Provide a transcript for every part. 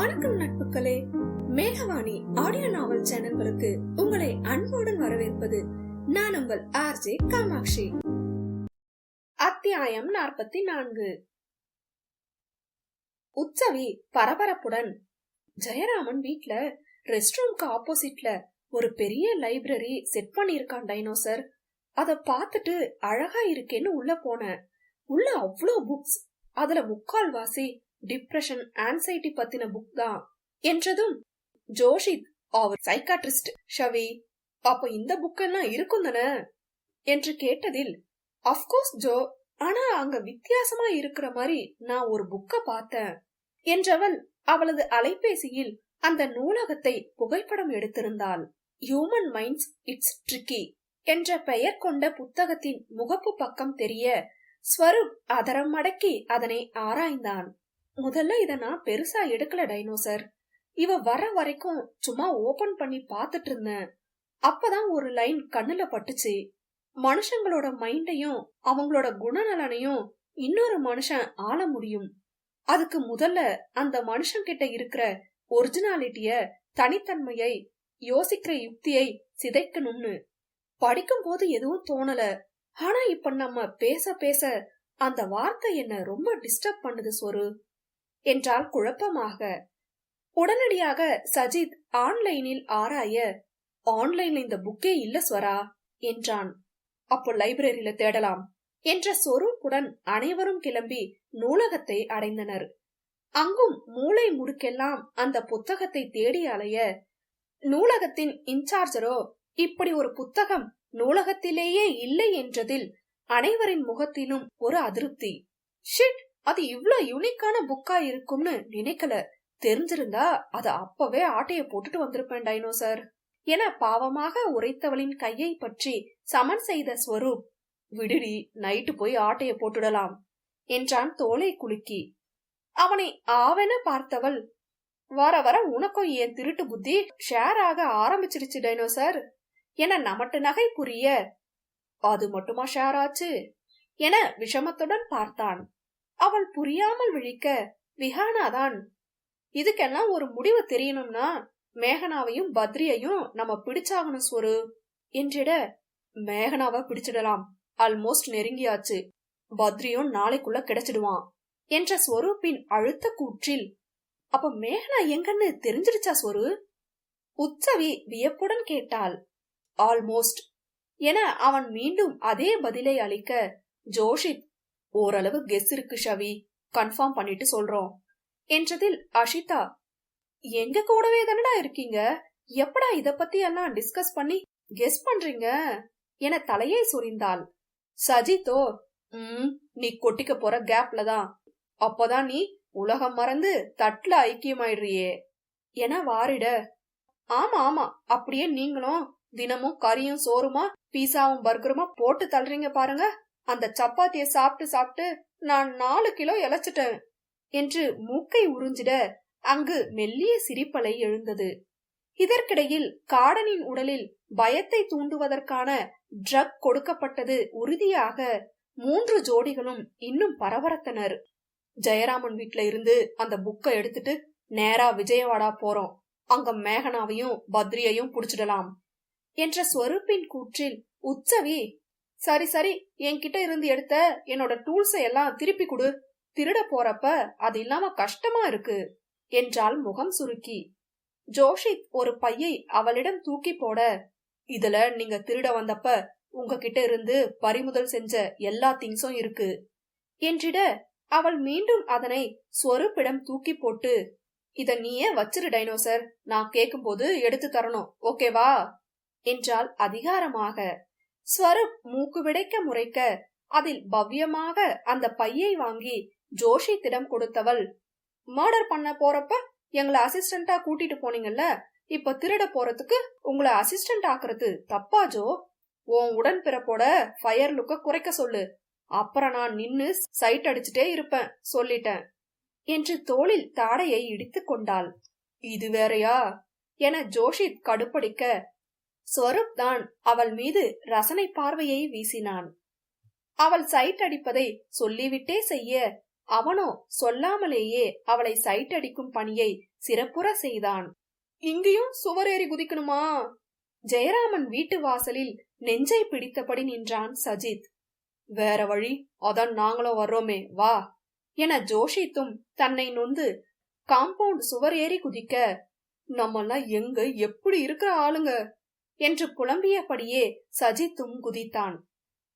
வணக்கம் நட்புகளே மேகவாணி ஆடியோ நாவல் சேனல்களுக்கு உங்களை அன்புடன் வரவேற்பது நான் உங்கள் ஆர்ஜே காமாட்சி. அத்தியாயம் நாற்பத்தி நான்கு உற்சவி பரபரப்புடன் ஜெயராமன் வீட்ல ரெஸ்ட் ரூம்க்கு ஆப்போசிட்ல ஒரு பெரிய லைப்ரரி செட் பண்ணிருக்கான் டைனோசர் அத பார்த்துட்டு அழகா இருக்கேன்னு உள்ள போனேன். உள்ள அவ்வளோ புக்ஸ் அதுல முக்கால்வாசி டிப்ரெஷன் ஆன்சைட்டி பத்தின புக் தான் என்றதும் ஜோஷித் அவர் சைக்காட்ரிஸ்ட் ஷவி அப்ப இந்த புக் எல்லாம் இருக்கும் தானே? என்று கேட்டதில் அப்கோர்ஸ் ஜோ ஆனா அங்க வித்தியாசமா இருக்கிற மாதிரி நான் ஒரு புக்க பார்த்தேன் என்றவள் அவளது அலைபேசியில் அந்த நூலகத்தை புகைப்படம் எடுத்திருந்தாள். ஹியூமன் மைண்ட்ஸ் இட்ஸ் ட்ரிக்கி என்ற பெயர் கொண்ட புத்தகத்தின் முகப்பு பக்கம் தெரிய ஸ்வரூப் அதரம் மடக்கி அதனை ஆராய்ந்தான். முதல்ல இத நான் பெருசா எடுக்கல டைனோசர். இவ வர வரைக்கும் சும்மா ஓபன் பண்ணி பாத்துட்டு இருந்தேன். அப்பதான் ஒரு லைன் கண்ணுல பட்டுச்சு. மனுஷங்களோட மைண்டையும் அவங்களோட குணநலனையும் இன்னொரு மனுஷன் ஆள முடியும். அதுக்கு முதல்ல அந்த மனுஷன் கிட்ட இருக்கிற ஒரிஜினாலிட்டிய தனித்தன்மையை யோசிக்கிற யுக்தியை சிதைக்கணும்னு. படிக்கும் போது எதுவும் தோணல. ஆனா இப்ப நம்ம பேச பேச அந்த வார்த்தை என்ன ரொம்ப டிஸ்டர்ப் பண்ணுது சொரு என்றால் குழப்பமாக. உடனடியாக சஜித் ஆன்லைனில் ஆராய ஆன்லைன்ல இந்த புக்கே இல்ல ஸ்வரா என்றான். அப்போ லைப்ரரியில தேடலாம் என்ற சொரூப்புடன் அனைவரும் கிளம்பி நூலகத்தை அடைந்தனர். அங்கும் மூளை முடுக்கெல்லாம் அந்த புத்தகத்தை தேடி அலைய நூலகத்தின் இன்சார்ஜரோ இப்படி ஒரு புத்தகம் நூலகத்திலேயே இல்லை என்றதில் அனைவரின் முகத்திலும் ஒரு அதிருப்தி. ஷிட்! அது இவ்ளோ யூனிக்கான புக்கா இருக்கும்னு நினைக்கல. தெரிஞ்சிருந்தா அத அப்பவே ஆட்டைய போட்டுட்டு வந்திருப்பேன் டைனோசர் என பாவமாக உரைத்தவளின் கையை பற்றி சமன் செய்த ஸ்வரூப் விடுடி நைட்டு போய் ஆட்டைய போட்டுடலாம் என்றான் தோலை குலுக்கி. அவனை ஆவென பார்த்தவள் வர வர உனக்கும் என் திருட்டு புத்தி ஷேர் ஆக ஆரம்பிச்சிருச்சு டைனோசர் என நமட்டு நகை புரிய அது மட்டுமா ஷேர் ஆச்சு? என விஷமத்துடன் பார்த்தான். அவள் புரியாமல் விழிக்க விஹானாதான் இதுக்கெல்லாம் ஒரு முடிவு தெரியணும்னா மேகனாவையும் பத்ரியையும் நம்ம பிடிச்சாகணும் ஸ்வரு என்றிட மேகனாவை பிடிச்சிடலாம். ஆல்மோஸ்ட் நெருங்கியாச்சு. பத்ரியும் நாளைக்குள்ள கிடைச்சிடுவான் என்ற ஸ்வரூப்பின் அழுத்த கூற்றில் அப்ப மேகனா எங்கன்னு தெரிஞ்சிடுச்சா ஸ்வரு உற்சவி வியப்புடன் கேட்டாள் ஆல்மோஸ்ட் என அவன் மீண்டும் அதே பதிலை அளிக்க ஜோஷித் ஓரளவு கெஸ் இருக்கு ஷவி. கன்ஃபார்ம் பண்ணிட்டு சொல்றோம். என்றதில் அஷிதா எங்க கூடவே தானடா இருக்கீங்க? எப்படா இத பத்தி எல்லாம் டிஸ்கஸ் பண்ணி கெஸ் பண்றீங்க? என தலையை சொரிந்தாள். சஜித்தோ உம் நீ கொட்டிக்க போற கேப்ல தான். அப்பதான் நீ உலகம் மறந்து தட்டுல ஐக்கியமாயிடுறியே. என வாரிட. ஆமா ஆமா அப்படியே நீங்களும் தினமும் கறியும் சோறுமா பீஸாவும் பர்கருமா போட்டு தள்ளுறீங்க பாருங்க. அந்த சப்பாத்திய சாப்பிட்டு சாப்பிட்டு நான் நாலு கிலோ இழைச்சிட்டேன் என்று மூக்கை உறிஞ்சிட அங்கு மெல்லிய சிரிப்பலை எழுந்தது. இதற்கிடையில் காடனின் உடலில் பயத்தை தூண்டுவதற்கான ட்ரக் கொடுக்கப்பட்டது உறுதியாக மூன்று ஜோடிகளும் இன்னும் பரபரத்தனர். ஜெயராமன் வீட்ல இருந்து அந்த புக்கை எடுத்துட்டு நேரா விஜயவாடா போறோம். அங்க மேகனாவையும் பத்ரியையும் புடிச்சிடலாம் என்ற ஸ்வரூப்பின் கூற்றில் உற்சவி சரி சரி என்கிட்ட இருந்து எடுத்த என்னோட டூல்ஸை எல்லாம் திருப்பி கொடு. திருட போறப்ப அது இல்லாம கஷ்டமா இருக்கு என்றால் முகம் சுருக்கி. ஜோஷித் ஒரு பையை அவளிடம் தூக்கி போட இதுல நீங்க திருட வந்தப்ப உங்ககிட்ட இருந்து பறிமுதல் செஞ்ச எல்லா திங்ஸும் இருக்கு என்றிட அவள் மீண்டும் அதனை ஸ்வரூப்பிடம் தூக்கி போட்டு இத நீயே வச்சிரு டைனோசர். நான் கேக்கும்போது எடுத்து தரணும். ஓகேவா? என்றால் அதிகாரமாக. ஸ்வரூப் மூக்கு விடைக்க முறைக்க அதில் பவ்யமாக அந்த பையை வாங்கி ஜோஷித்திடம் கொடுத்தவள். மர்டர் பண்ண போறப்ப எங்களை அசிஸ்டண்டா கூட்டிட்டு போனீங்கல்ல இப்ப திருட போறதுக்கு உங்களை அசிஸ்டன்ட் ஆக்குறது தப்பா ஜோ? உன் உடன் பிறப்போட ஃபயர் லுக்க குறைக்க சொல்லு. அப்புறம் நான் நின்னு சைட் அடிச்சுட்டே இருப்பேன் சொல்லிட்டேன் என்று தோளில் தாடையை இடித்து கொண்டாள். இது வேறையா? என ஜோஷித் கடுப்படிக்க ஸ்வரூப் தான் அவள் மீது ரசனை பார்வையை வீசினான். அவள் சைட் அடிப்பதை சொல்லிவிட்டே செய்ய அவனோ சொல்லாமலேயே அவளை சைட் அடிக்கும் பணியை சிறப்புற செய்தான். இங்கேயும் சுவரேறி குதிக்கணுமா? ஜெயராமன் வீட்டு வாசலில் நெஞ்சை பிடித்தபடி நின்றான் சஜித். வேற வழி அதான் நாங்களும் வர்றோமே வா என ஜோஷித்தும் தன்னை நொந்து காம்பவுண்ட் சுவர் ஏறி குதிக்க நம்மெல்லாம் எங்க எப்படி இருக்கிற ஆளுங்க? என்று குழம்பியபடியே சஜித்தும் குதித்தான்.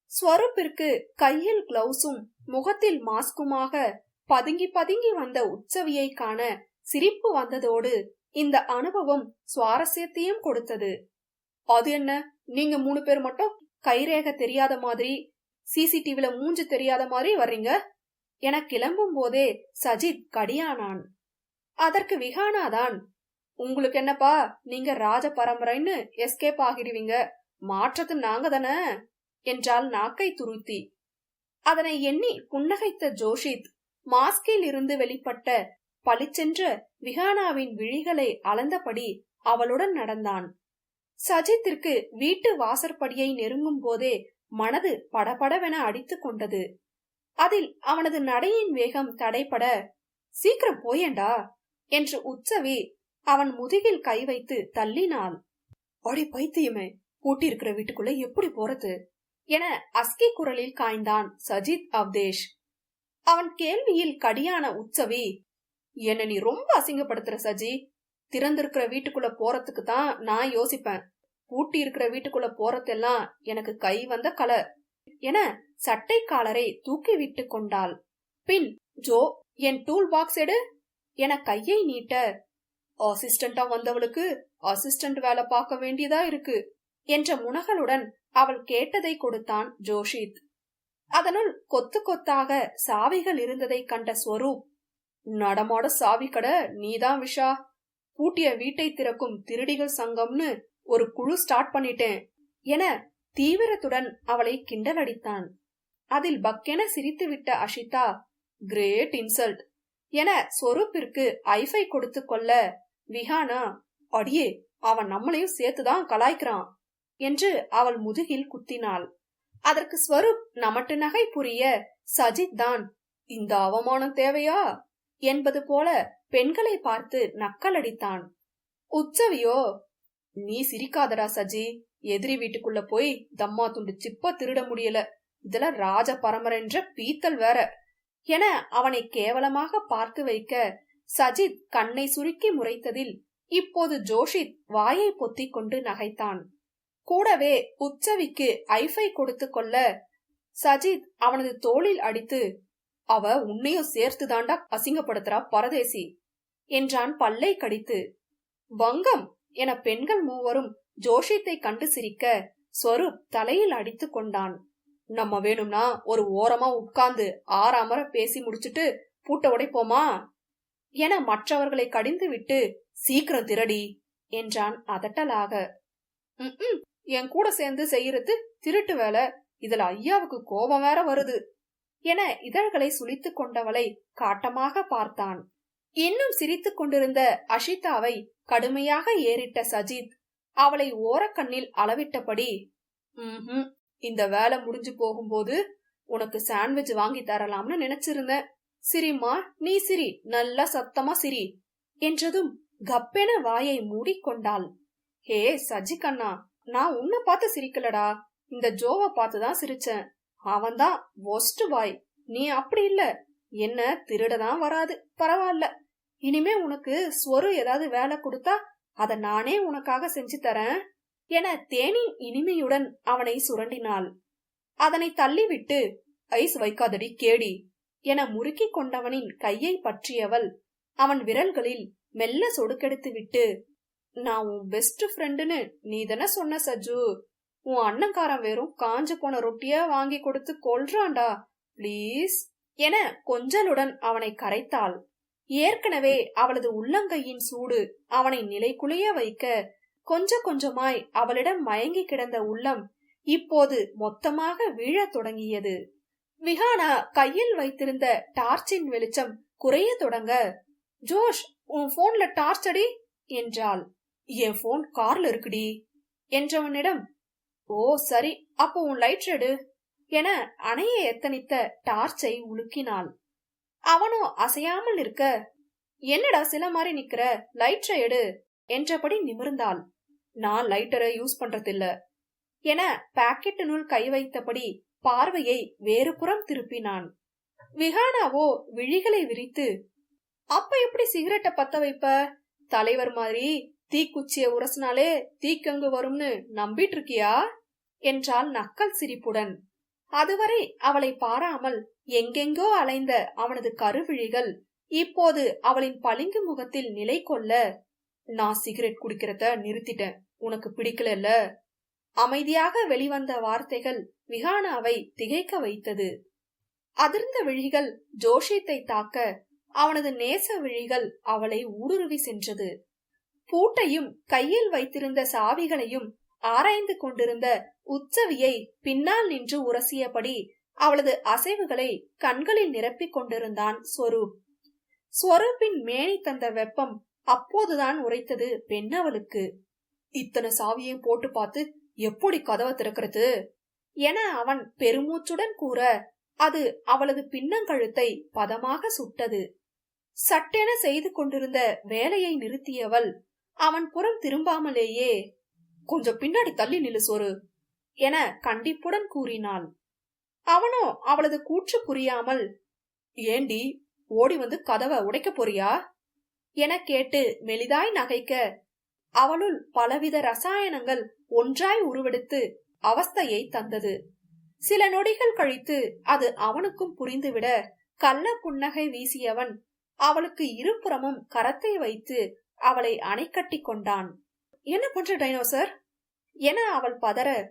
ஸ்வரூப்பிற்கு கையில் கிளவுஸும் முகத்தில் மாஸ்குமாக பதுங்கி பதுங்கி வந்த உற்சவியை காண சிரிப்பு வந்ததோடு இந்த அனுபவம் சுவாரஸ்யத்தையும் கொடுத்தது. அது என்ன? நீங்க மூணு பேர் மட்டும் கைரேக தெரியாத மாதிரி சிசிடிவில மூஞ்சு தெரியாத மாதிரி வர்றீங்க? என கிளம்பும் போதே சஜித் கடியானான். அதற்கு விகானாதான் உங்களுக்கு என்னப்பா? நீங்க ராஜ பரம்பரைன்னு எஸ்கேப் ஆகிடுவீங்க. மாற்றத்து நாங்க தானே? என்றால் நாக்கை துருத்தி. அதனை எண்ணி புன்னகைத்த ஜோஷித் மாஸ்கில் இருந்து வெளிப்பட்ட பளிச்சென்ற விஹானாவின் விழிகளை அளந்தபடி அவளுடன் நடந்தான். சஜித்திற்கு வீட்டு வாசற்படியை நெருங்கும் போதே மனது படபடவென அடித்துக் கொண்டது. அதில் அவனது நடையின் வேகம் தடைபட சீக்கிரம் போயேண்டா என்று உச்சவி அவன் முதுகில் கை வைத்து தள்ளினாள். அடி பைத்தியமே பூட்டியிருக்கிற வீட்டுக்குள்ள எப்படி போறது? என அஸ்கி குரலில் காய்ந்தான் சஜித் அவ்தேஷ். அவன் கேள்வியில் கடியான உச்சவி என்ன நீ ரொம்ப அசிங்கப்படுத்துற சஜி திறந்திருக்கிற வீட்டுக்குள்ள போறதுக்கு தான் நான் யோசிப்பேன். பூட்டி இருக்கிற வீட்டுக்குள்ள போறதெல்லாம் எனக்கு கை வந்த கலை என சட்டை காலரை தூக்கி விட்டு கொண்டாள். பின் ஜோ என் டூல் பாக்ஸ் எடு என கையை நீட்ட அசிஸ்டண்டா வந்தவளுக்கு அசிஸ்டன்ட் வேலை பார்க்க வேண்டியதா இருக்கு என்ற முனகளுடன் அவள் கேட்டதை கொடுத்தான் ஜோஷித். அதனுள் கொத்து கொத்தாக சாவிகள் இருந்ததை கண்ட ஸ்வரூப் நடமாட சாவி கடை நீதான் விஷா. பூட்டிய வீட்டை திறக்கும் திருடிகள் சங்கம்னு ஒரு குழு ஸ்டார்ட் பண்ணிட்டேன் என தீவிரத்துடன் அவளை கிண்டலடித்தான். அதில் பக்கென சிரித்துவிட்ட அஷிதா கிரேட் இன்சல்ட் என சொரூப்பிற்கு ஐஃபை கொடுத்து கொள்ள விஹானா அடியே அவன் நம்மளையும் சேர்த்துதான் கலாய்க்கிறான் என்று அவள் முதுகில் குத்தினாள். அதற்கு ஸ்வரூப் நமட்டு நகை புரிய சஜித் தான் இந்த அவமானம் தேவையா? என்பது போல பெண்களை பார்த்து நக்கலடித்தான் உச்சவியோ நீ சிரிக்காதடா சஜி எதிரி வீட்டுக்குள்ள போய் தம்மா துண்டு சிப்ப திருட முடியல இதுல ராஜ பரமரென்ற பீத்தல் வேற என அவனை கேவலமாக பார்த்து வைக்க சஜித் கண்ணை சுருக்கி முறைத்ததில் இப்போது ஜோஷித் வாயை பொத்திக் கொண்டு நகைத்தான். கூடவே உச்சவிக்கு ஐஃபை கொடுத்து கொள்ள சஜித் அவனது தோளில் அடித்து அவ உன்னையும் சேர்த்து தாண்டா அசிங்கப்படுத்துறா பரதேசி என்றான் பல்லை கடித்து. வங்கம்! என பெண்கள் மூவரும் ஜோஷித்தை கண்டு சிரிக்க ஸ்வரூப் தலையில் அடித்து கொண்டான். நம்ம வேணும்னா ஒரு ஓரமா உட்கார்ந்து ஆறாமற பேசி முடிச்சிட்டு பூட்ட உடைப்போமா? என மற்றவர்களை கடிந்துவிட்டு சீக்கிரம் திரடி என்றான் அதட்டலாக. என் கூட சேர்ந்து செய்யறது திருட்டு வேலை. இதுல ஐயாவுக்கு கோபம் வேற வருது என இதழ்களை சுழித்துக் கொண்டவளை காட்டமாக பார்த்தான். இன்னும் சிரித்துக் கொண்டிருந்த அஷிதாவை கடுமையாக ஏறிட்ட சஜித் அவளை ஓரக்கண்ணில் அளவிட்டபடி ம் இந்த வேலை முடிஞ்சு போகும்போது உனக்கு சாண்ட்விச் வாங்கி தரலாம்னு நினைச்சிருந்தேன். சிரிமா நீ சிரி நல்லா சத்தமா சிரி என்றதும் கப்பென வாயை மூடிக்கொண்டாள். ஹே சஜி கண்ணா நான் உன்னை பார்த்து சிரிக்கலடா. இந்த ஜோவை பார்த்து தான் சிரிச்சேன். அவன்தான் ஒஸ்ட் பாய் நீ அப்படி இல்ல. என்ன திருடதான் வராது. பரவாயில்ல. இனிமே உனக்கு ஸ்வரு ஏதாவது வேலை கொடுத்தா அத நானே உனக்காக செஞ்சு தரேன் என தேனின் இனிமையுடன் அவனை சுரண்டினாள். அதனை தள்ளிவிட்டு ஐஸ் வைக்காதடி கேடி. என முறுக்கிக் கொண்டவனின் கையை பற்றியவள் அவன் விரல்களில் மெல்ல சொடுக்கெடுத்து விட்டு நான் உன் பெஸ்ட் ஃப்ரெண்டுன்னு நீ தானே சொன்ன சஜு உன் அண்ணங்காரன் வெறும் காஞ்சு போன ரொட்டிய வாங்கி கொடுத்து கொல்றான்டா. ப்ளீஸ் என கொஞ்சலுடன் அவனை கரைத்தாள். ஏற்கனவே அவளது உள்ளங்கையின் சூடு அவனை நிலைக்குலைய வைக்க கொஞ்ச கொஞ்சமாய் அவளிடம் மயங்கி கிடந்த உள்ளம் இப்போது மொத்தமாக வீழத் தொடங்கியது. விஹானா கையில் வைத்திருந்த டார்ச்சின் வெளிச்சம் குறைய தொடங்க ஜோஷ் உன் போன்ல டார்ச் அடி என்றாள். என் போன் கார்ல இருக்குடி என்றவனிடம் ஓ சரி அப்போ உன் லைட் எடு என அணைய எத்தனித்த டார்ச்சை உலுக்கினாள். அவனும் அசையாமல் இருக்க என்னடா சில மாதிரி நிக்கிற லைட்டரை எடு என்றபடி நிமிர்ந்தாள். நான் லைட்டரை யூஸ் பண்றதில்ல என பாக்கெட்டினுள் கை வைத்தபடி பார்வையை வேறு புறம் திருப்பினான். விஹானாவோ விழிகளை விரித்து அப்ப எப்படி சிகரெட்டை பத்த வைப்ப? தலைவர் மாதிரி தீக்குச்சிய உரசினாலே தீக்கங்கு வரும்னு நம்பிட்டு இருக்கியா என்றாள் நக்கல் சிரிப்புடன். அதுவரை அவளை பாராமல் எங்கெங்கோ அலைந்த அவனது கருவிழிகள் இப்போது அவளின் பளிங்கு முகத்தில் நிலை கொள்ள நான் சிகரெட் குடிக்கிறத நிறுத்திட்டேன். உனக்கு பிடிக்கலல்ல. அமைதியாக வெளிவந்த வார்த்தைகள் விஹானாவை திகைக்க வைத்தது. அதிர்ந்த விழிகள் ஜோஷித்தை தாக்க அவனது நேச விழிகள் அவளை ஊடுருவி சென்றது. பூட்டையும் கையில் வைத்திருந்த சாவிகளையும் ஆராய்ந்து கொண்டிருந்த உச்சவியை பின்னால் நின்று உரசியபடி அவளது அசைவுகளை கண்களில் நிரப்பிக் கொண்டிருந்தான் ஸ்வரூப் ஸ்வரூப்பின் மேனி தந்த வெப்பம் அப்போதுதான் உரைத்தது பெண்ணவளுக்கு. இத்தனை சாவியையும் போட்டு பார்த்து எப்படி கதவை திறக்கிறது? என அவன் பெருமூச்சுடன் கூற அது அவளது பின்னங்கழுத்தை பதமாக சுட்டது. சட்டென செய்து கொண்டிருந்த வேலையை நிறுத்தியவள் அவன் புறம் திரும்பாமலேயே கொஞ்சம் பின்னாடி தள்ளி நில்லு சொரு என கண்டிப்புடன் கூறினாள். அவனோ அவளது கூற்று புரியாமல் ஏண்டி ஓடி வந்து கதவை உடைக்க போறியா? என கேட்டு மெலிதாய் நகைக்க அவளுள் பலவித ரசாயனங்கள் ஒன்றாய் உருவெடுத்து அவஸ்தையை தந்தது. சில நொடிகள் கழித்து அது அவனுக்கும் புரிந்துவிட கள்ள புன்னகை வீசியவன் அவளுக்கு இருபுறமும் கரத்தை வைத்து அவளை அணை கட்டி கொண்டான். என்ன பண்ற டைனோசர்? என அவள் பதற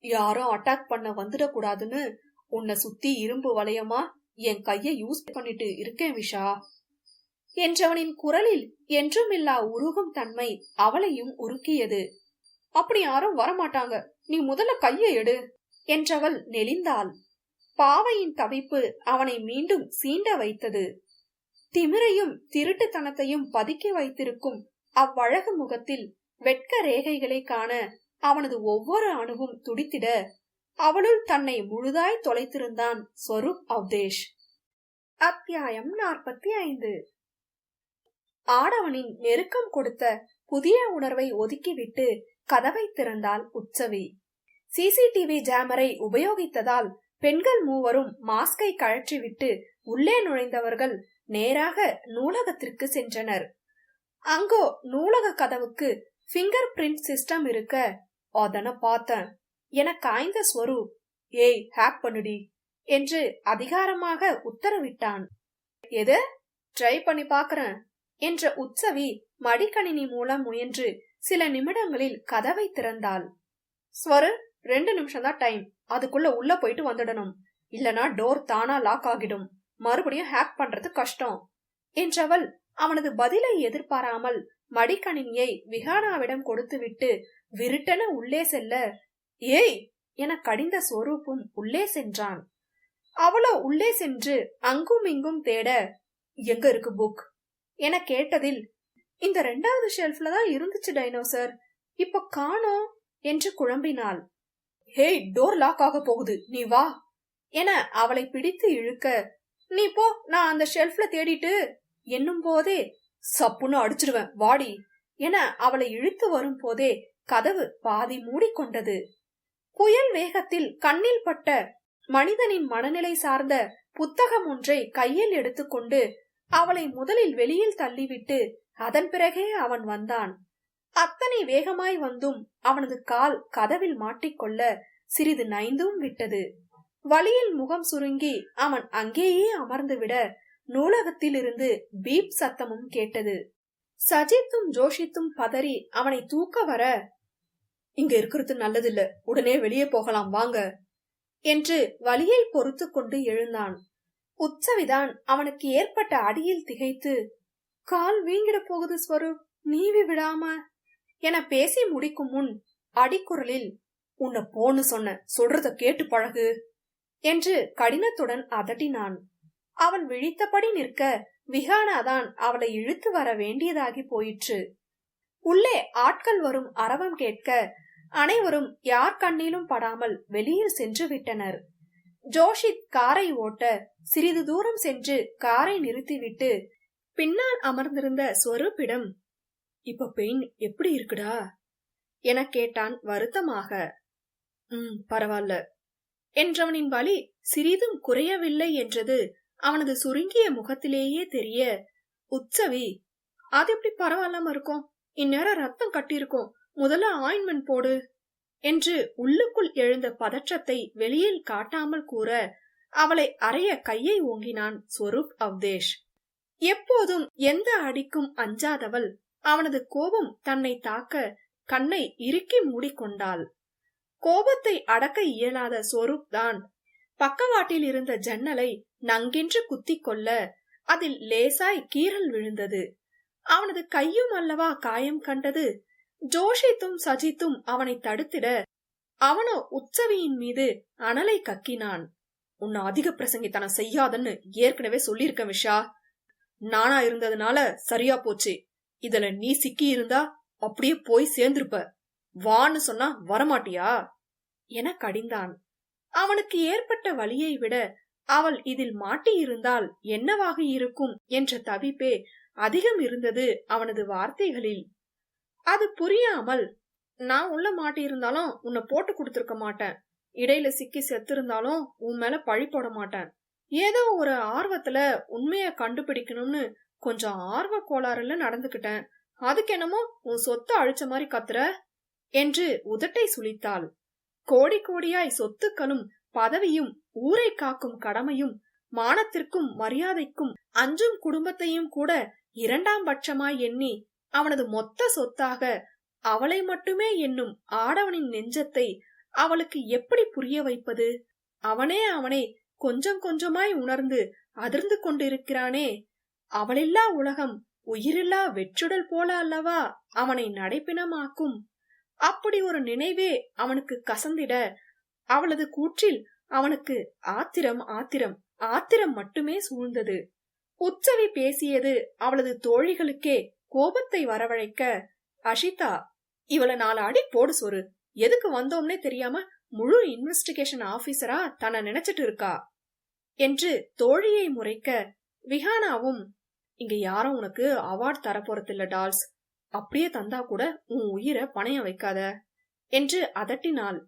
யாரும் அட்டாக் பண்ண வந்துடக்கூடாதுன்னு உன்னை சுத்தி இரும்பு வளையமா என் கைய யூஸ் பண்ணிட்டு இருக்கேன் விஷா. என்றவனின் குரலில் என்றுமில்லா உருகும் தன்மை அவளையும் உருக்கியது. அப்படி யாரும் வரமாட்டாங்க. நீ முதல்ல கையை எடு என்றவள் நெளிந்தாள். பாவையின் தவிப்பு அவனை மீண்டும் சீண்ட வைத்தது. திமிரையும் திருட்டுத்தனத்தையும் பதுக்கி வைத்திருக்கும் அவ்வழகு முகத்தில் வெட்க ரேகைகளை காண அவனது ஒவ்வொரு அணுவும் துடித்திட அவளுள் தன்னை முழுதாய் தொலைத்திருந்தான் ஸ்வரூப் அவதேஷ். அத்தியாயம் நாற்பத்தி ஐந்து. ஆடவனின் நெருக்கம் கொடுத்த புதிய உணர்வை ஒதுக்கிவிட்டு கதவை திறந்தால் உற்சவி. சிசிடிவி ஜாமரை உபயோகித்ததால் பெண்கள் மூவரும் மாஸ்கை கழற்றிவிட்டு உள்ளே நுழைந்தவர்கள் நேராக நூலகத்திற்கு சென்றனர். அங்கோ நூலக கதவுக்கு ஃபிங்கர் பிரிண்ட் சிஸ்டம் இருக்க அதனை பார்த்தேன். என காய்ந்த ஸ்வரூப். ஏய் ஹேக் பண்ணுடி என்று அதிகாரமாக உத்தரவிட்டான். எது? ட்ரை பண்ணி பாக்குறேன். என்ற உற்சவி மடிக்கணினி மூலம் முயன்று சில நிமிடங்களில் கதவை திறந்தாள். ஸ்வரு ரெண்டு நிமிஷம் தான் டைம் அதுக்குள்ள உள்ள போயிட்டு வந்துடணும். இல்லனா டோர் தானா லாக் ஆகிடும். மறுபடியும் ஹேக் பண்றது கஷ்டம். என்றவள் அவனது பதிலை எதிர்பாராமல் மடிக்கணினியை விஹானாவிடம் கொடுத்துவிட்டு விருட்டென உள்ளே செல்ல ஏய்! என கடிந்த ஸ்வரூப்பும் உள்ளே சென்றான். அவளோ உள்ளே சென்று அங்கும் இங்கும் தேட எங்க இருக்கு புக் என கேட்டதில் இந்த ரெண்டாவது ஷெல்ஃப்ல தான் இருந்துச்சு டைனோசர் இப்ப காணோம் என்று குழம்பினாள். ஹேய் டோர் லாக் ஆக போகுது. நீ வா என அவளை பிடித்து இழுக்க நீ போ நான் அந்த ஷெல்ஃப்ல தேடிட்டு என்னும் போதே சப்புன்னு அடிச்சிடுவேன் வாடி என அவளை இழுத்து வரும் போதே கதவு பாதி மூடிக்கொண்டது. புயல் வேகத்தில் கண்ணில் பட்ட மனிதனின் மனநிலை சார்ந்த புத்தகம் ஒன்றை கையில் எடுத்துக்கொண்டு அவளை முதலில் வெளியில் தள்ளிவிட்டு அதன் பிறகே அவன் வந்தான். அத்தனை வேகமாய் வந்தும் அவனது கால் கதவில் மாட்டிக்கொள்ள சிறிது நைந்தும் விட்டது. வழியில் முகம் சுருங்கி அவன் அங்கேயே அமர்ந்துவிட நூலகத்திலிருந்து பீப் சத்தமும் கேட்டது. சஜித்தும் ஜோஷித்தும் பதறி அவனை தூக்க வர இங்க இருக்கிறது நல்லதில்ல. உடனே வெளியே போகலாம். வாங்க. என்று வலியை பொறுத்து கொண்டு எழுந்தான். உற்சவிதான் அவனுக்கு ஏற்பட்ட அடியில் திகைத்து கால் வீங்கிட போகுது ஸ்வரூப் நீவி விடாம. என பேசி முடிக்கும் முன் அடிக்குரலில் உன்னை போன்னு சொன்ன சொல்றத கேட்டு பழகு என்று கடினத்துடன் அதட்டினான். அவன் விழித்தபடி நிற்க விஹானாதான் அவளை இழுத்து வர வேண்டியதாகி போயிற்று. உள்ளே ஆட்கள் வரும் அரவம் கேட்க அனைவரும் யார் கண்ணிலும் படாமல் வெளியில் சென்று விட்டனர். ஜோஷித் காரை ஓட்ட சிறிது தூரம் சென்று காரை நிறுத்திவிட்டு பின்னால் அமர்ந்திருந்த ஸ்வரூப்பிடம் இப்ப பெயின் எப்படி இருக்குடா? என கேட்டான் வருத்தமாக. உம் பரவாயில்ல என்றவனின் வலி சிறிதும் குறையவில்லை என்றது அவனது சுருங்கிய முகத்திலேயே தெரிய உற்சவி அது எப்படி பரவாயில்லாம இருக்கும்? இந்நேரம் ரத்தம் கட்டியிருக்கும். முதல்ல ஆயின்மெண்ட் போடு. என்று உள்ளுக்குள் எழுந்த பதற்றத்தை வெளியில் காட்டாமல் கூற அவளை அறைய கையை ஓங்கினான் ஸ்வரூப் அவதேஷ். எப்போதும் எந்த அடிக்கும் அஞ்சாதவள் அவனது கோபம் தன்னை தாக்க கண்ணை இறுக்கி மூடிக்கொண்டாள். கோபத்தை அடக்க இயலாத ஸ்வரூப் தான் பக்கவாட்டில் இருந்த ஜன்னலை நங்கென்று குத்தி கொள்ள அதில் லேசாய் கீறல் விழுந்தது. அவனது கையும் அல்லவா காயம் கண்டது ஜோஷித்தும் சஜித்தும் அவனை தடுத்திட அவனோ உற்சவியின் மீது அனலை கக்கினான். உன்னை அதிக பிரசங்கித்தனம் செய்யாதன்னு ஏற்கனவே சொல்லியிருக்கேன் விஷா. நானா இருந்ததுனால சரியா போச்சு. இதுல நீ சிக்கி இருந்தா அப்படியே போய் சேர்ந்திருப்ப. வான்னு சொன்னா வரமாட்டியா? என கடிந்தான். அவனுக்கு ஏற்பட்ட வழியை விட அவள் இதில் மாட்டியிருந்தால் என்னவாக இருக்கும்? என்ற தவிப்பே அதிகம் இருந்தது அவனது வார்த்தைகளில். அது புரியாமல் நான் உள்ள மாட்டியிருந்தாலும் உன்னை போட்டு கொடுத்துருக்க மாட்டேன். இடையில சிக்கி செத்திருந்தாலும் உன் மேல பழி போட மாட்டேன். ஏதோ ஒரு ஆர்வத்துல உண்மைய கண்டுபிடிக்கணும்னு கொஞ்சம் ஆர்வ கோளாறுல நடந்துகிட்டேன் அதுக்கு என்னமோ உன் சொத்தை அழிச்ச மாதிரி கத்துற என்று உதட்டை சுழித்தாள். கோடி கோடியாய் சொத்துக்களும் பதவியும் ஊரை காக்கும் கடமையும் மானத்திற்கும் மரியாதைக்கும் அஞ்சும் குடும்பத்தையும் கூட இரண்டாம் பட்சமாய் எண்ணி அவனது மொத்த சொத்தாக அவளை மட்டுமே என்னும் ஆடவனின் நெஞ்சத்தை அவளுக்கு எப்படி புரிய வைப்பது? அவனே அவனை கொஞ்சம் கொஞ்சமாய் உணர்ந்து அதிர்ந்து கொண்டிருக்கிறானே. அவளில்லா உலகம் உயிரில்லா வெற்றுடல் போல அல்லவா அவனை நடைப்பினமாக்கும் அப்படி ஒரு நினைவே அவனுக்கு கசந்திட அவளது கூற்றில் அவனுக்கு ஆத்திரம் ஆத்திரம் ஆத்திரம் மட்டுமே சூழ்ந்தது. உற்சவி பேசியது அவளது தோழிகளுக்கே கோபத்தை வரவழைக்க அஷிதா இவளை நாலு அடி போடு சொரு எதுக்கு வந்தோம்னே தெரியாம முழு இன்வெஸ்டிகேஷன் ஆபீசரா தன்னை நினைச்சிட்டு இருக்கா? என்று தோழியை முறைக்க விஹானாவும் இங்க யாரும் உனக்கு அவார்ட் தரப்போறதில்ல டால்ஸ். அப்படியே தந்தா கூட உன் உயிரை பணையம் வைக்காத. என்று அதட்டினாள்.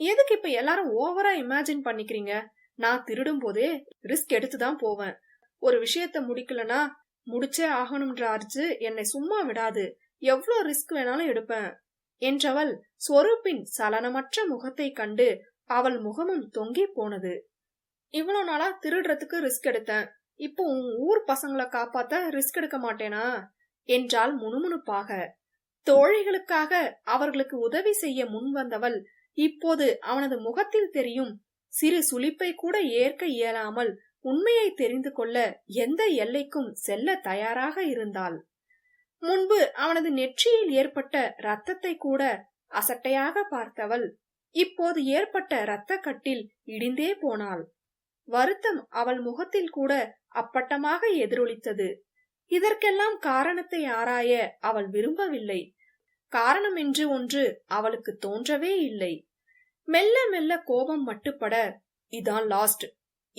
எதுக்கு இப்ப எல்லாரும் ஓவரா இமேஜின் பண்ணிக்கிறீங்க? நான் திருடும் போதே ரிஸ்க் எடுத்துதான் போவேன். ஒரு விஷயத்த முடிக்கலனா முடிச்சே ஆகணும்ன்ற அர்ஜு என்னை சும்மா விடாது. எவ்வளோ ரிஸ்க் வேணாலும் எடுப்பேன் என்றவள் ஸ்வரூப்பின் சலனமற்ற முகத்தை கண்டு அவள் முகமும் தொங்கி போனது. இவ்வளவு நாளா திருடுறதுக்கு ரிஸ்க் எடுத்தேன். இப்போ உன் ஊர் பசங்களை காப்பாத்த ரிஸ்க் எடுக்க மாட்டேனா? என்றாள் முணுமுணுப்பாக. தோழிகளுக்காக அவர்களுக்கு உதவி செய்ய முன்வந்தவள் இப்போது அவனது முகத்தில் தெரியும் சிறு சுளிப்பை கூட ஏற்க இயலாமல் உண்மையை தெரிந்து கொள்ள எந்த எல்லைக்கும் செல்ல தயாராக இருந்தாள். முன்பு அவனது நெற்றியில் ஏற்பட்ட ரத்தத்தை கூட அசட்டையாக பார்த்தவள் இப்போது ஏற்பட்ட இரத்த கட்டில் இடிந்தே போனாள். வருத்தம் அவள் முகத்தில் கூட அப்பட்டமாக எதிரொலித்தது. இதற்கெல்லாம் காரணத்தை ஆராய அவள் விரும்பவில்லை. காரணம் என்று ஒன்று அவளுக்கு தோன்றவே இல்லை. மெல்ல மெல்ல கோபம் மட்டுப்பட இதான் லாஸ்ட்.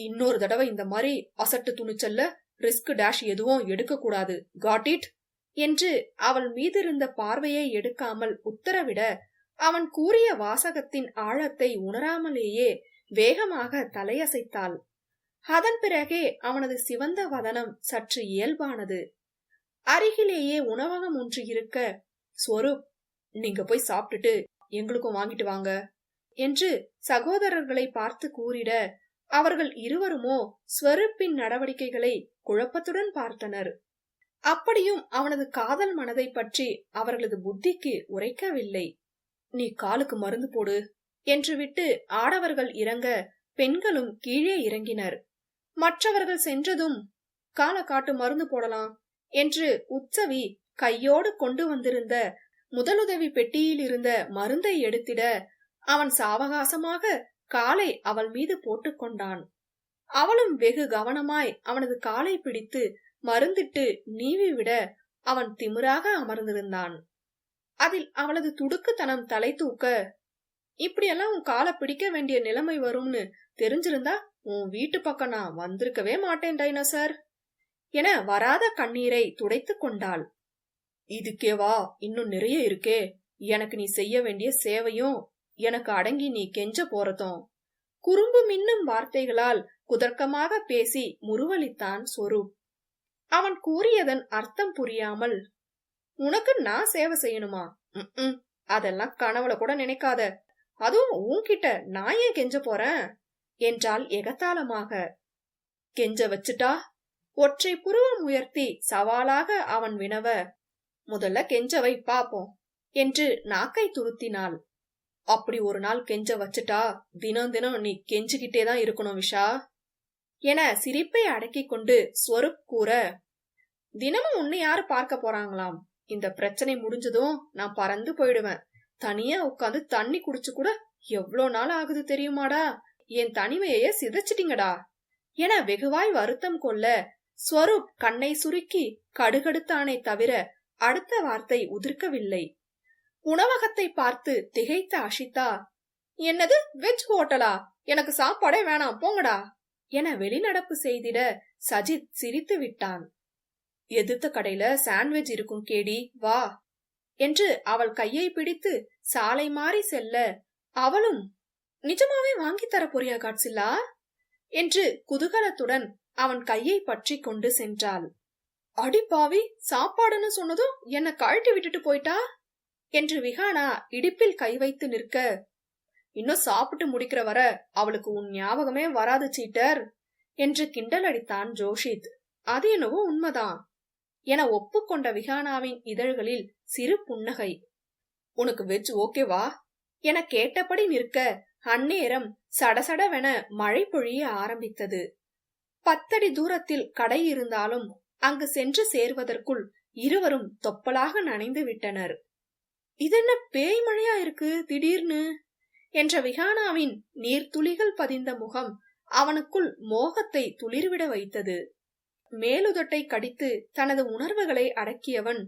இன்னொரு தடவை இந்த மாதிரி அசட்டு துணிச்சல்ல ரிஸ்க் டேஷ் எதுவும் எடுக்க கூடாது காட் இட் என்று அவள் மீதிருந்த பார்வையை எடுக்காமல் உத்தரவிட அவன் கூறிய வாசகத்தின் ஆழத்தை உணராமலேயே வேகமாக தலையசைத்தாள். அதன் பிறகே அவனது சிவந்த வதனம் சற்று இயல்பானது. அருகிலேயே உணவகம் ஒன்று இருக்க ஸ்வரூப் நீங்க போய் சாப்பிட்டுட்டு எங்களுக்கும் வாங்கிட்டு வாங்க என்று சகோதரர்களை பார்த்து கூறிட அவர்கள் இருவருமோ ஸ்வரூப்பின் நடவடிக்கைகளை குழப்பத்துடன் பார்த்தனர். அப்படியும் அவனது காதல் மனதை பற்றி அவர்களது புத்திக்கு உரைக்கவில்லை. நீ காலுக்கு மருந்து போடு என்று விட்டு ஆடவர்கள் இறங்க பெண்களும் கீழே இறங்கினர். மற்றவர்கள் சென்றதும் கால காட்டு மருந்து போடலாம் என்று உற்சவி கையோடு கொண்டு வந்திருந்த முதலுதவி பெட்டியில் இருந்த மருந்தை எடுத்திட அவன் சாவகாசமாக காலை அவள் மீது போட்டுக்கொண்டான். அவளும் வெகு கவனமாய் அவனது காலை பிடித்து மருந்திட்டு நீவி விட அவன் திமிராக அமர்ந்திருந்தான். அதில் அவளது துடுக்குத்தனம் தலை தூக்க இப்படியெல்லாம் உன் காலை பிடிக்க வேண்டிய நிலைமை வரும்னு தெரிஞ்சிருந்தா உன் வீட்டு பக்கம் நான் வந்திருக்கவே மாட்டேன் டைனோசர் என வராத கண்ணீரை துடைத்து கொண்டாள். இதுக்கே வா இன்னும் நிறைய இருக்கே. எனக்கு நீ செய்ய வேண்டிய சேவையும் எனக்கு அடங்கி நீ கெஞ்ச போறதும். குறும்பு மின்னும் வார்த்தைகளால் குதர்க்கமாக பேசி முருவளித்தான் சொரூப். அவன் கூறியதன் அர்த்தம் புரியாமல் உனக்கு நான் சேவை செய்யணுமா? அதெல்லாம் கனவுல கூட நினைக்காத. அதுவும் உன்கிட்ட நான் ஏன் கெஞ்ச போறேன்? என்றாள் எகத்தாளமாக. கெஞ்ச வச்சுட்டா? ஒற்றை புருவம் உயர்த்தி சவாலாக அவன் வினவ முதல்ல கெஞ்சவை பாப்போம் என்று நாக்கை துருத்தினாள். அப்படி ஒரு நாள் கெஞ்ச வச்சுட்டா தினம் தினம் நீ கெஞ்சிக்கிட்டே தான் இருக்கணும் விஷா. என சிரிப்பை அடக்கிக் கொண்டு ஸ்வரூப் கூற தினமும் உன்னை யாரு பார்க்க போறாங்களாம்? இந்த பிரச்சனை முடிஞ்சதும் நான் பறந்து போயிடுவேன். தனியா உட்காந்து தண்ணி குடிச்சு கூட எவ்வளோ நாள் ஆகுது தெரியுமாடா? என் தனிமையே சிதைச்சிட்டீங்கடா. என வெகுவாய் வருத்தம் கொள்ள ஸ்வரூப் கண்ணை சுருக்கி கடுகடுத்தானே தவிர அடுத்த வார்த்தை உதிர்க்கவில்லை. உணவகத்தை பார்த்து திகைத்த அஷிதா என்னது? வெஜ் ஹோட்டலா? எனக்கு சாப்பாடே வேணாம் போங்கடா என வெளிநடப்பு செய்திட சஜித் சிரித்து விட்டான். எதிர்த்த கடையில சாண்ட்விச் இருக்கும் கேடி வா என்று அவள் கையை பிடித்து சாலை மாறி செல்ல அவளும் நிஜமாவே வாங்கி தர போறியா காட்சில்லா? என்று குதூகலத்துடன் அவன் கையை பற்றி கொண்டு சென்றாள். அடிப்பாவி சாப்பாடுன்னு சொன்னதும் என்ன கழட்டி விட்டுட்டு போயிட்டா? என்று விஹானா இடுப்பில் கை வைத்து நிற்க. இன்னும் சாப்பிட்டு முடிக்கிற வர அவளுக்கு உன் ஞாபகமே வராது சீட்டர் என்று கிண்டல் அடித்தான் ஜோஷித். அது என்னவோ உண்மைதான் என ஒப்புக்கொண்ட விஹானாவின் இதழ்களில் சிறு புன்னகை. உனக்கு வெஜ் ஓகேவா என கேட்டபடி நிற்க அந்நேரம் சடசடவென மழை பொழிய ஆரம்பித்தது. பத்தடி தூரத்தில் கடை இருந்தாலும் அங்கு சென்று சேர்வதற்குள் இருவரும் தொப்பலாக நனைந்து விட்டனர். இதென்ன பேய் மழையா இருக்கு திடீர்னு? என்ற விகானாவின் நீர்த்துளிகள் பதிந்த முகம் அவனுக்குள் மோகத்தை துளிர்விட வைத்தது. மேலுதட்டை கடித்து தனது உணர்வுகளை அடக்கியவன்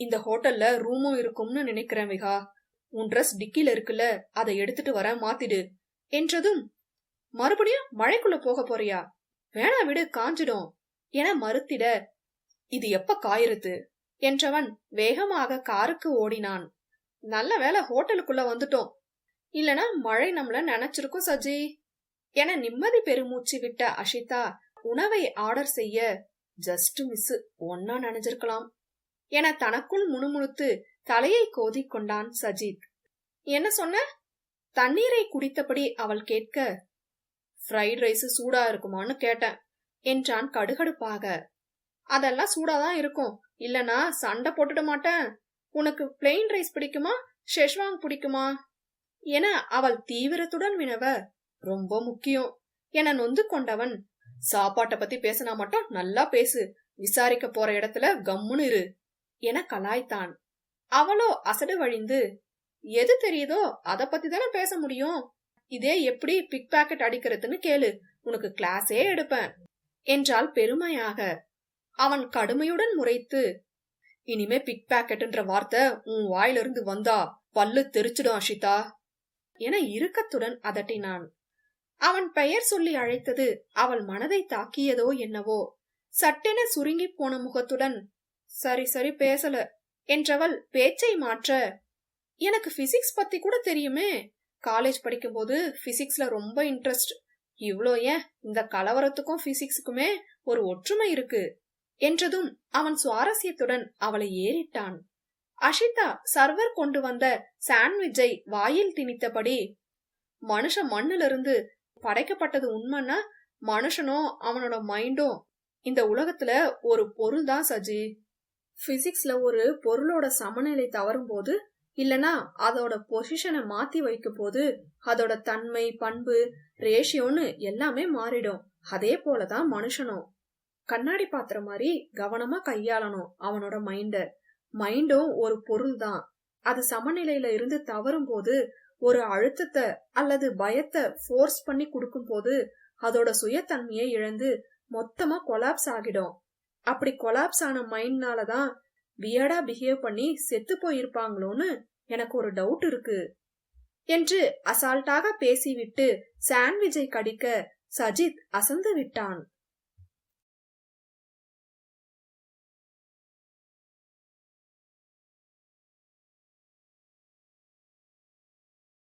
இந்த ஹோட்டல்ல ரூமும் இருக்கும்னு நினைக்கிறேன் விகா உன் ட்ரெஸ் டிக்கில இருக்குல்ல அதை எடுத்துட்டு வர மாத்திடு. என்றதும் மறுபடியும் மழைக்குள்ள போக போறியா? வேணா விடு காஞ்சிடும். என மறுத்திட இது எப்ப காயிருது என்றவன் வேகமாக காருக்கு ஓடினான். நல்ல வேளை ஹோட்டலுக்குள்ள வந்துட்டோம். இல்லனா மழை நம்மள நினைச்சிருக்கும் சஜி. என நிம்மதி பெருமூச்சு விட்ட அஷிதா உணவை ஆர்டர் செய்ய ஜஸ்ட் மிஸ் ஒன்னா நினைஞ்சிருக்கலாம். என தனக்குள் முணுமுணுத்து தலையை கோதிக் கொண்டான் சஜித். என்ன சொன்ன? தண்ணீரை குடித்தபடி அவள் கேட்க ஃப்ரைட் ரைஸ் சூடா இருக்குமான்னு கேட்டேன் என்றான் கடுகடுப்பாக. அதெல்லாம் சூடாதான் இருக்கும். இல்லனா சண்டை போட்டுட மாட்டேன். உனக்கு பிளெயின் ரைஸ் பிடிக்குமா? ஷெஷ்வாங் பிடிக்குமா? என அவள் தீவிரத்துடன் வினவ ரொம்ப முக்கியம். என நொந்து கொண்டவன் சாப்பாட்டை பத்தி பேசினா மட்டும் நல்லா பேசு. விசாரிக்க போற இடத்துல கம்முன்னு இரு என கலாய்த்தான். அவளோ அசடு வழிந்து எது தெரியுதோ? அத பத்தி தானே பேச முடியும்? இதே எப்படி பிக் பாக்கெட் அடிக்கிறதுன்னு கேளு. உனக்கு கிளாஸே எடுப்பேன். என்றால் பெருமையாக. அவன் கடுமையுடன் முறைத்து இனிமே பிக் பாக்கெட்ன்ற வார்த்தை உன் வாயிலிருந்து வந்தா பல்லு தெரிச்சிடும் அஷிதா. என இறுக்கத்துடன் அதட்டினான். அவன் பெயர் சொல்லி அழைத்தது அவள் மனதை தாக்கியதோ என்னவோ. சட்டென சுருங்கி போன முகத்துடன் சரி சரி பேசல என்றவள் பேச்சை மாற்ற எனக்கு பிசிக்ஸ் பத்தி கூட தெரியுமே. காலேஜ் படிக்கும்போது பிசிக்ஸ்ல ரொம்ப இன்ட்ரெஸ்ட் இவ்வளோ ஏன்? இந்த கலவரத்துக்கும் பிசிக்ஸுக்குமே ஒரு ஒற்றுமை இருக்கு. என்றதும் அவன் சுவாரஸ்யத்துடன் அவளை ஏறிட்டான். அஷிதா சர்வர் கொண்டு வந்த சாண்ட்விச்சை வாயில் திணித்தபடி மனுஷன் மண்ணுல இருந்து படைக்கப்பட்டது உண்மைன்னா மனுஷனும் அவனோட மைண்டும் இந்த உலகத்துல ஒரு பொருள் தான் சஜி. பிசிக்ஸ்ல ஒரு பொருளோட சமநிலை தவறும் போது இல்லனா அதோட பொசிஷனை மாத்தி வைக்கும் போது அதோட தன்மை பண்பு ரேஷியோன்னு எல்லாமே மாறிடும். அதே போலதான் மனுஷனும். கண்ணாடி பாத்திரம் மாதிரி கவனமா கையாளணும் அவனோட மைண்ட மைண்டும் ஒரு பொருள் தான் அது சமநிலையில இருந்து தவறும் போது ஒரு அழுத்தத்தை அல்லது பயத்தை ஃபோர்ஸ் பண்ணி கொடுக்கும் போது அதோட சுயத்தன்மையை இழந்து மொத்தமா கொலாப்ஸ் ஆகிடும். அப்படி கொலாப்ஸ் ஆன மைண்ட்னால தான் பிஹேவ் பண்ணி செத்து போயிருப்பாங்களோன்னு எனக்கு ஒரு டவுட் இருக்கு. என்று அசால்ட்டாக பேசிவிட்டு சாண்ட்விச்சை கடிக்க சஜித் அசந்து விட்டான்.